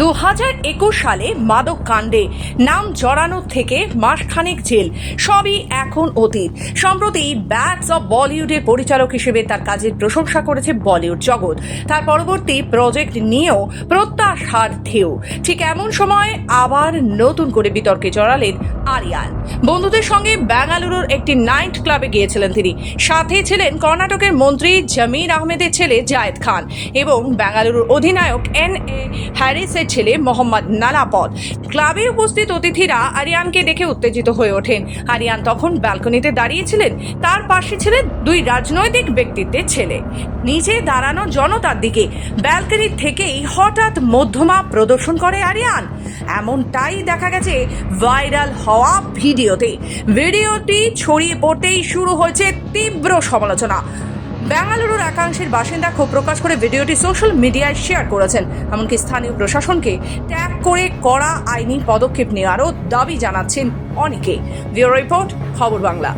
দু হাজার একুশ সালে মাদক কাণ্ডে নাম জড়ানোর থেকে মাসখানেক জেল, সবই এখন অতীত। সম্প্রতি ব্যাটস অব বলিউডের পরিচালক হিসেবে তার কাজের প্রশংসা করেছে বলিউড জগৎ। তার পরবর্তী প্রজেক্ট নিয়েও প্রত্যাশার ঢেউ। ঠিক এমন সময় আবার নতুন করে বিতর্কে জড়ালেন আরিয়ান বন্ধুদের সঙ্গে বেঙ্গালুরুর একটি নাইট ক্লাবে গিয়েছিলেন তিনি। সাথে ছিলেন কর্ণাটকের মন্ত্রী জামির আহমেদের ছেলে জায়েদ খান এবং বেঙ্গালুরুর অধিনায়ক এন এ হ্যারিসের ছেলে মোহাম্মদ নালাপদ। ক্লাবে উপস্থিত অতিথিরা আরিয়ানকে দেখে উত্তেজিত হয়ে ওঠেন। আরিয়ান তখন ব্যালকনিতে দাঁড়িয়েছিলেন। তার পাশে ছিলেন দুই রাজনৈতিক ব্যক্তিত্বের ছেলে। নিচে দাঁড়ানো জনতার দিকে। ব্যালকনি থেকেই হঠাৎ মধ্যমা প্রদর্শন করে আরিয়ান। এমনটাই দেখা গেছে ভাইরাল হওয়া ভিডিওতে, ভিডিওটি ছড়িয়ে পড়তেই শুরু হয়েছে তীব্র সমালোচনা। বেঙ্গালুরুর একাংশের বাসিন্দা ক্ষোভ প্রকাশ করে ভিডিওটি সোশ্যাল মিডিয়ায় শেয়ার করেছেন। এমনকি স্থানীয় প্রশাসনকে ট্যাগ করে কড়া আইনি পদক্ষেপ নেওয়ারও দাবি জানাচ্ছেন অনেকে। ব্যুরো রিপোর্ট, খবর বাংলা।